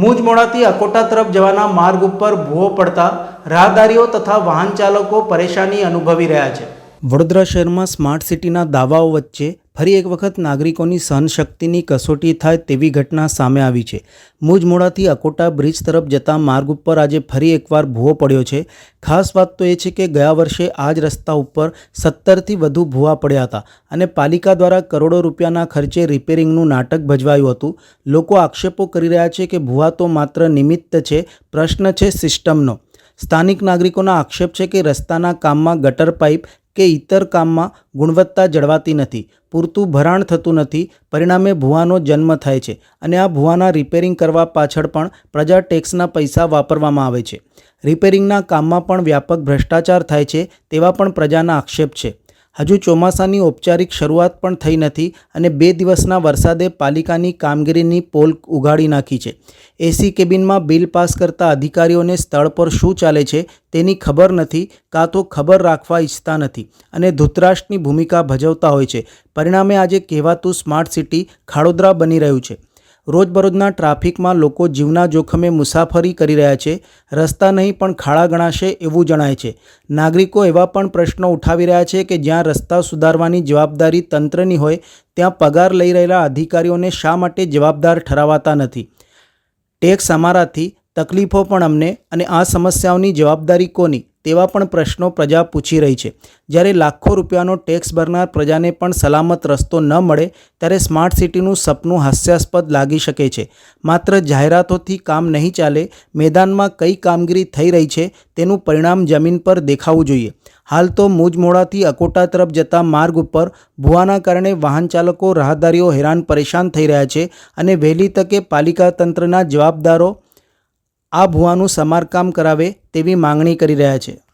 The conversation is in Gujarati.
મુજમોડાથી અકોટા તરફ જવાના માર્ગ ઉપર ભૂવો પડતા રાહદારીઓ તથા વાહન ચાલકો પરેશાની અનુભવી રહ્યા છે. વડોદરા શહેરમાં સ્માર્ટ સિટીના દાવાઓ વચ્ચે ફરી એક વખત નાગરિકોની સહનશક્તિની કસોટી થાય તેવી ઘટના સામે આવી છે. મુજમોડાથી અકોટા બ્રિજ તરફ જતા માર્ગ ઉપર આજે ફરી એકવાર ભૂવો પડ્યો છે. ખાસ વાત તો એ છે કે ગયા વર્ષે આ જ રસ્તા ઉપર સત્તરથી વધુ ભૂવા પડ્યા હતા અને પાલિકા દ્વારા કરોડો રૂપિયાના ખર્ચે રિપેરિંગનું નાટક ભજવાયું હતું. લોકો આક્ષેપો કરી રહ્યા છે કે ભૂવા તો માત્ર નિમિત્ત છે, પ્રશ્ન છે સિસ્ટમનો. સ્થાનિક નાગરિકોના આક્ષેપ છે કે રસ્તાના કામમાં ગટર પાઇપ કે ઇતર કામમાં ગુણવત્તા જળવાતી નથી, પૂરતું ભરાણ થતું નથી, પરિણામે ભૂવાનો જન્મ થાય છે અને આ ભૂવાના રિપેરિંગ કરવા પાછળ પણ પ્રજા ટેક્સના પૈસા વાપરવામાં આવે છે. રિપેરિંગના કામમાં પણ વ્યાપક ભ્રષ્ટાચાર થાય છે તેવા પણ પ્રજાના આક્ષેપ છે. હજુ ચોમાસાની ઔપચારિક શરૂઆત પણ થઈ નથી અને બે દિવસના વરસાદે પાલિકાની કામગીરીની પોલ ઉગાડી નાખી છે. એસી કેબિનમાં બિલ પાસ કરતા અધિકારીઓને સ્થળ પર શું ચાલે છે તેની ખબર નથી, કાં તો ખબર રાખવા ઈચ્છતા નથી અને ધૂતરાષ્ટ્રની ભૂમિકા ભજવતા હોય છે. પરિણામે આજે કહેવાતું સ્માર્ટ સિટી ખાડોદરા બની રહ્યું છે. રોજબરોજના ટ્રાફિકમાં લોકો જીવના જોખમે મુસાફરી કરી રહ્યા છે, રસ્તા નહીં પણ ખાડા ગણાશે એવું જણાય છે. નાગરિકો એવા પણ પ્રશ્નો ઉઠાવી રહ્યા છે કે જ્યાં રસ્તા સુધારવાની જવાબદારી તંત્રની હોય, ત્યાં પગાર લઈ રહેલા અધિકારીઓને શા માટે જવાબદાર ઠરાવાતા નથી? ટેક્સ અમારાથી, તકલીફો પણ અમને અને આ સમસ્યાઓની જવાબદારી કોની? તેવા પણ પ્રશ્નો પ્રજા પૂછી રહી છે. જ્યારે લાખો રૂપિયાનો ટેક્સ ભરનાર પ્રજાને પણ સલામત રસ્તો ન મળે, ત્યારે સ્માર્ટ સિટીનું સપનું હાસ્યાસ્પદ લાગી શકે છે. માત્ર જાહેરાતોથી કામ નહીં ચાલે, મેદાનમાં કઈ કામગીરી થઈ રહી છે, તેનું પરિણામ જમીન પર દેખાવું જોઈએ. હાલ તો મૂજમોડાથી અકોટા તરફ જતા માર્ગ ઉપર ભૂવાના કારણે વાહન ચાલકો રાહદારીઓ હેરાન પરેશાન થઈ રહ્યા છે અને વહેલી તકે પાલિકા તંત્રના જવાબદારો આ ભૂવાનું સમારકામ કરાવે તેવી માંગણી કરી રહ્યા છે.